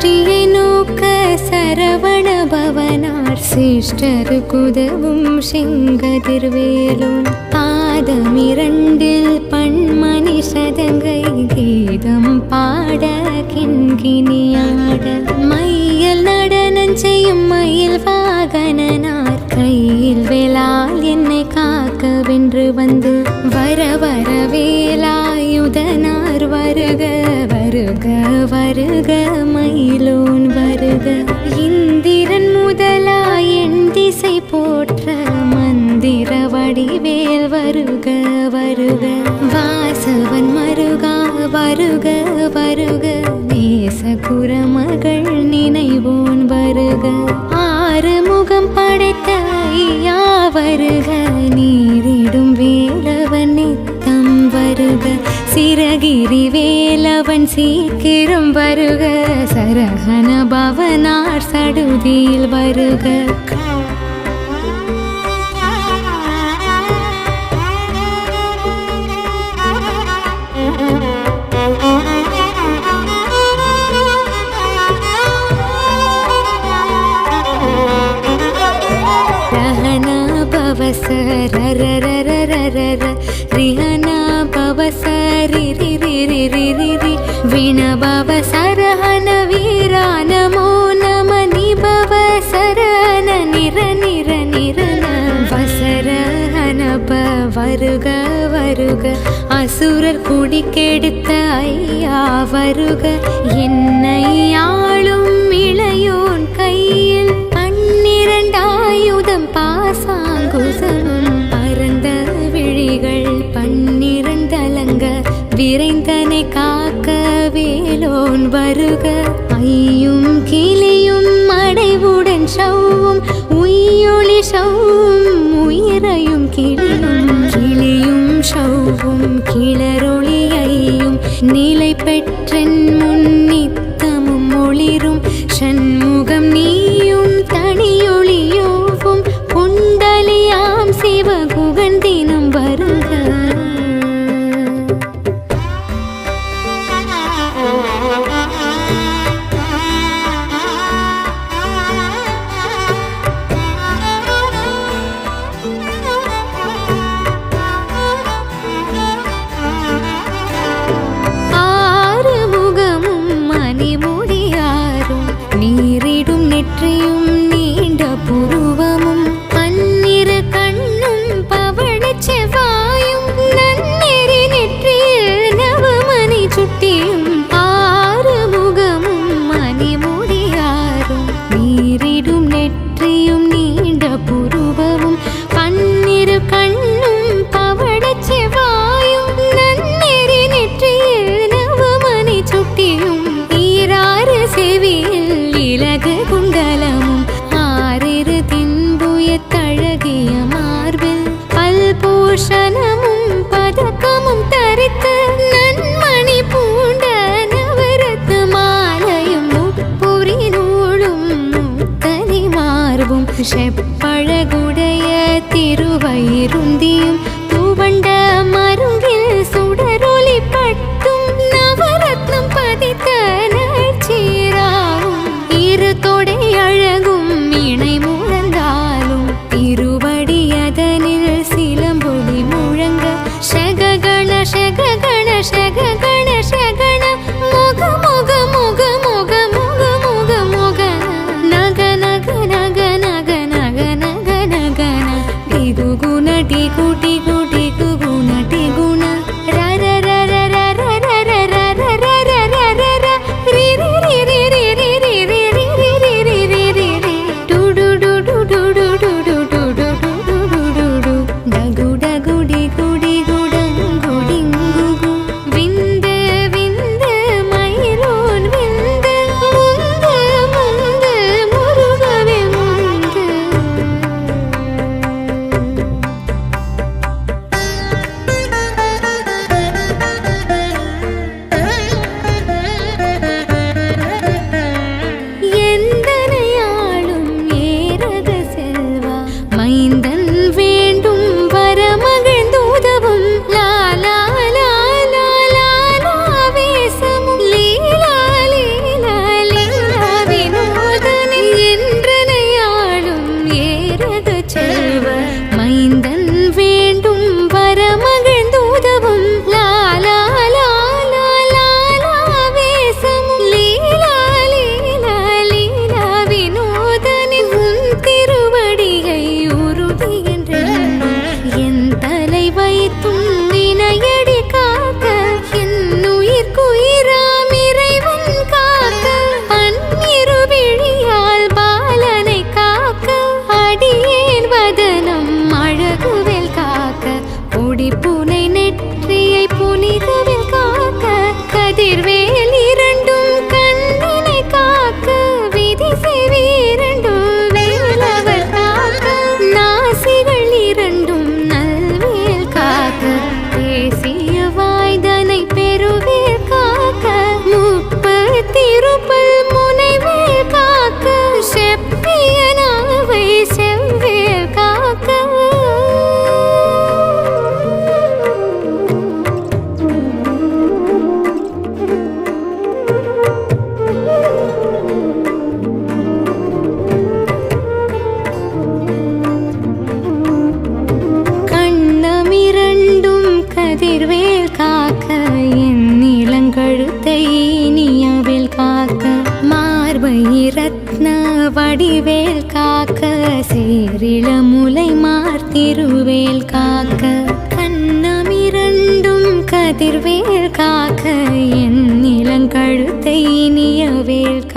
சிருஷ்டியை நோக்க சரவண பவனார் சிஷ்டருக்குதவும் செங்கதிர்வேலும் பாதமிரண்டில் பண்மணி சதங்கை கீதம் பாட கிண்கிணியாட. மையல் நடனம் செய்யும் மயில் வாகனார் கையில் வேளால் என்னை காக்கவென்று வந்து. வர வர வேலாயுதனார் வருக. வருக வருக மயிலோன் வருக. இந்திரன் முதலாய் என் திசை போற்ற மந்திர வடிவேல் வருக வருக. வாசவன் மருகா வருக வருக. நேச குரமகள் நினைவோன் வருக. ஆறு முகம் படைத்த ஐயா வருக. நீரிடும் வேலவன் நித்தம் வருக. சிறகிரி வே வீரன் சீக்கிரம் வருக. சரகன பவனார் சடுதியில் வருக. பவச ரிஹனா பவசரி भव सरहन वीरा नमो नम निभव सरहन निर निर निरन வசரஹன வருக வருக அசுரர் குடி கெடுத்த ஐயா வருக என்னை ஆளும் இளைய வருக. ஐயும் கிளியும் மடைவுடன் சவ்வும். உயிரொளி சவ்வும் உயிரையும் கிளியும். கிளியும் சவ்வும் கிளரொளியையும் நிலை பெற்றன் दर्शन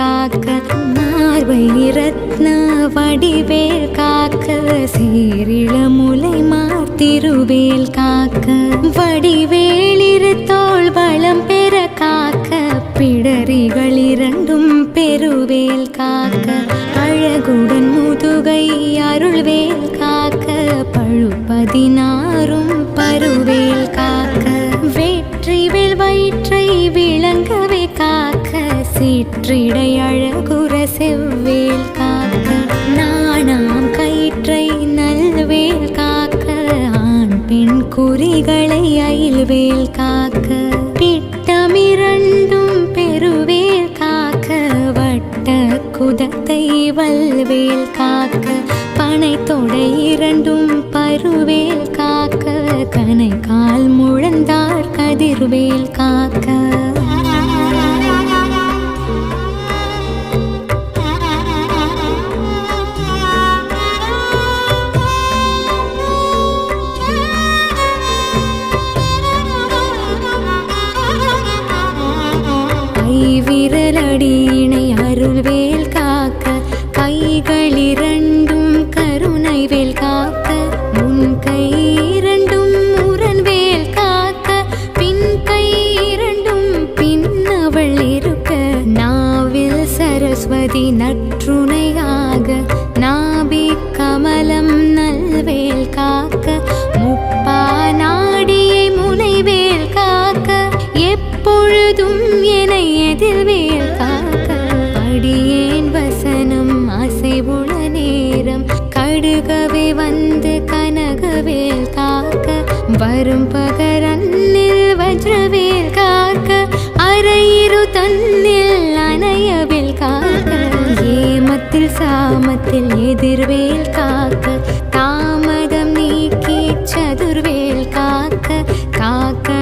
காக்க நார்வை ரத்ன வடிவேல் காக்க சீரிள முலை மாத்திருவேல் காக்க வடிவேலிரு தோல் வளம் பெற காக்க பிடரிகள் இரண்டும் பெருவேல் காக்க அழகுடன் முதுகை அருள்வேல் காக்க பழுப்பதினாரும் பருவேல் இடையழகுற செவ்வேல் காக்க நாணாம் கயிற்றை நல்வேல் காக்க ஆண் பெண் குறிகளை அயில்வேல் காக்க பிட்டமிரண்டும் பெருவேல் காக்க வட்ட குதத்தை வல்வேல் காக்க பனை தொடை இரண்டும் பருவேல் காக்க கனை கால் முழந்தார் கதிர்வேல் காக்க. ஏமத்தில் சாமத்தில் எதிர்வேல் காக்க தாமதம் நீக்கி சதுர்வேல் காக்க காக்க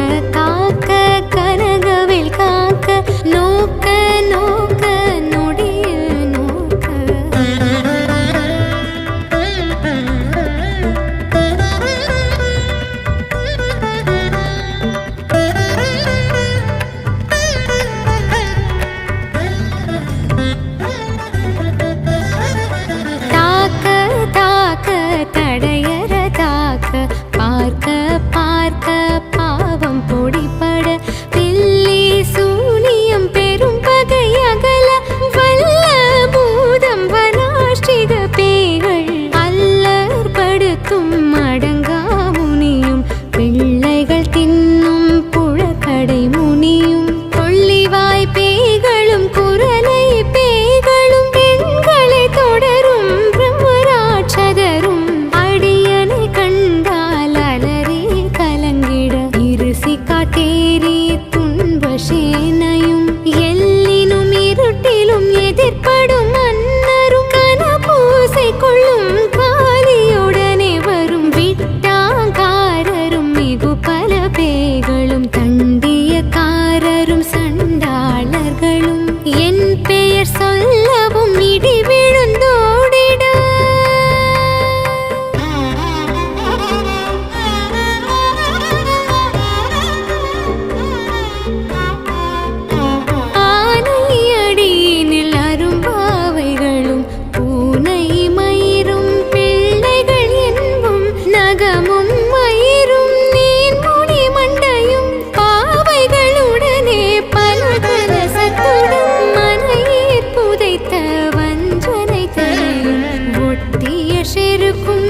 இருக்கும்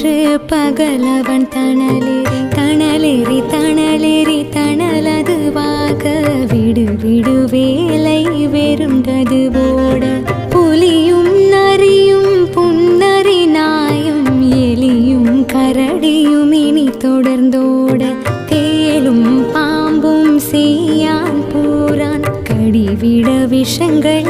என்று பகலவன் தணலேறி தணலேறி தணலேறி தணலதுவாக விடு விடு வேலை வெறுண்டது போட புலியும் நரியும் புன்னறி நாயும் எலியும் கரடியும் இனி தொடர்ந்தோட. தேலும் பாம்பும் செய்யான் பூரான் கடிவிட விஷங்கள்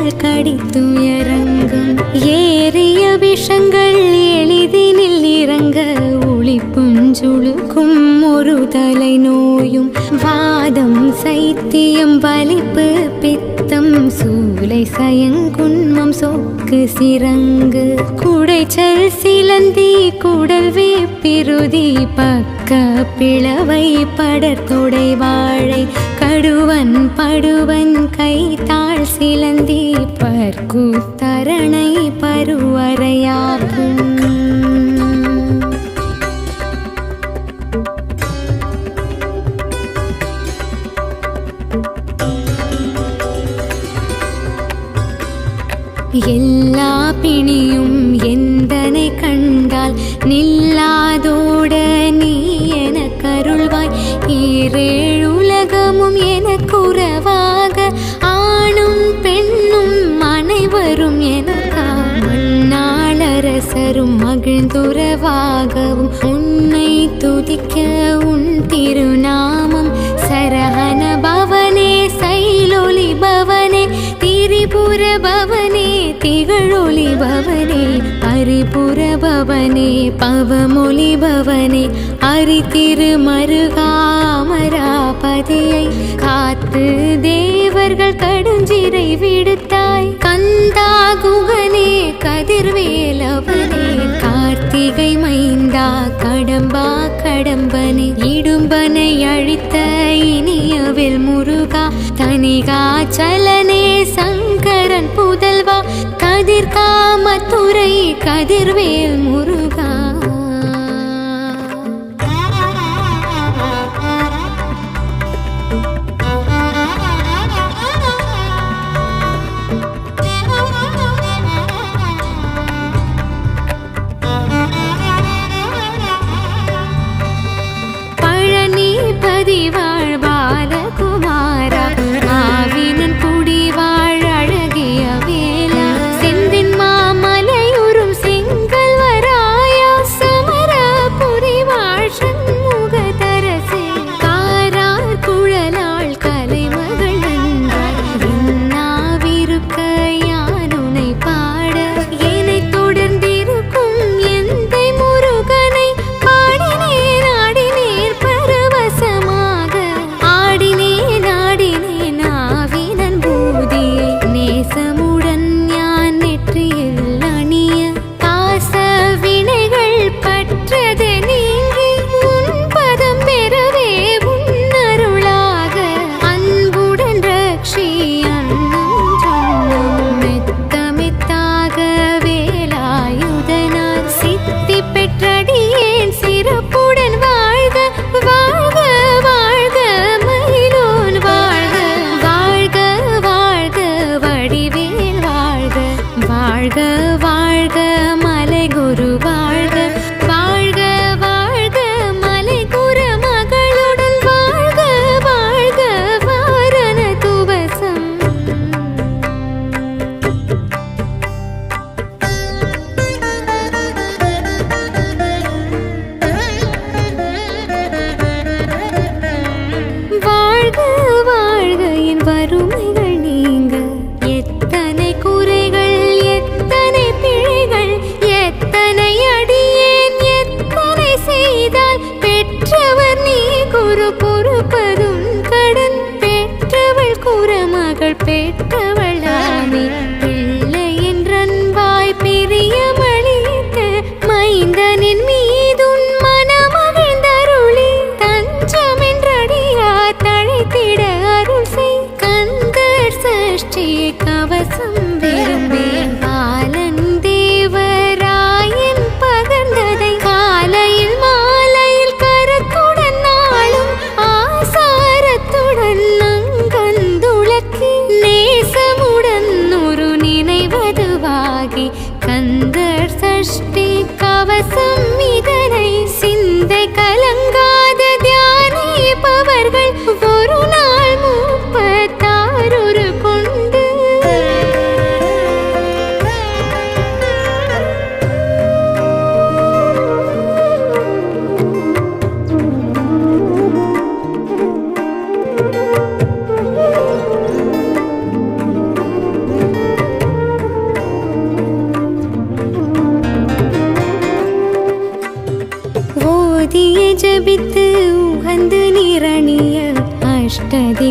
வாதம் சைத்தியம் வலிப்பு பித்தம் சூளை சயங்குண்மம் சொக்கு சிறங்கு குடைச்சல் சிலந்தி குடல் பிருதி பக்க பிளவை படற்கொடை வாழை. கடுவன் படுவன் கைத்தாள் சிலந்தி பற்குத்தரணை பருவரையாக்கும் எல்லா பிணியும் எந்தனை கண்டால் நில்லாதோட நீ என கருள்வாய். ஈரேழுலகமும் எனக்குறவாக ஆணும் பெண்ணும் அனைவரும் எனக்கா மண்ணாளரசரும் மகிழ்ந்துறவாகவும் உன்னை துதிக்க உன் திருநாமம் சரஹன பவனே சைலொலி பவனே திரிபுர பவ திகழொளி பவனே அரிபுர பவனே பவமொழி பவனே அரித்திரு மருகாமராபதியை காத்து தேவர்கள் கடுஞ்சிறை விடுத்தாய். கந்தா குகனே கதிர்வேலவனே கார்த்திகை மைந்தா கடம்பா கடம்பனே இடும்பனை அழித்த இனியவில் முருகா தனிகா சலனே சங்கரன் புத புதல்வா கதிர்காமத்துறை கதிர்வேல் முருகா.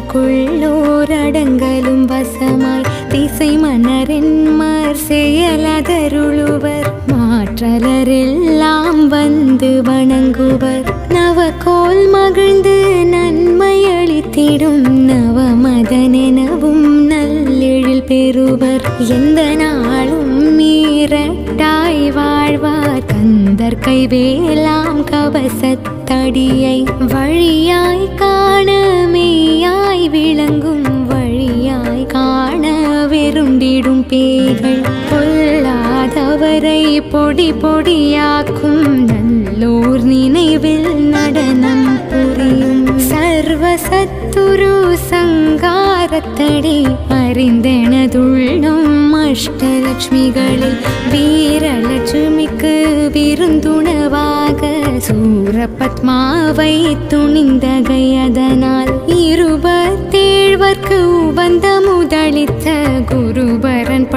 அஷ்டதிக்குள்ளோர் வசமாய் திசை மன்னரென்மர் செயலதருளுவர். மாற்றலரெல்லாம் வந்து வணங்குவர். நவகோல் மகிழ்ந்து நன்மை அளித்திடும் நவமதனெனவும் நல்லெழில் பெறுவர். எந்த நாளும் மீறட்டாய் வாழ்வார் கந்தர் கைவேலாம் கவசத்தடியை வழியாய் காண மெய்யாய் விளங்கும் வழியாய் காண வெருண்டிடும் பேய்கள் பொல்லாதவரை பொடி பொடியாக்கும் நல்லோர் நினைவில் நடனம் புரியும் சர்வ சத்துரு சங்காரத்தடி அறிந்தெனதுள்ளும் அஷ்டலட்சுமிகளில் வீரலட்சுமிக்கு விருந்துணவாக சூரபத்மாவை துணிந்தகையதனால் இருபத்தேழ்வர்க்கு உபந்த முதளித்த குருபரன்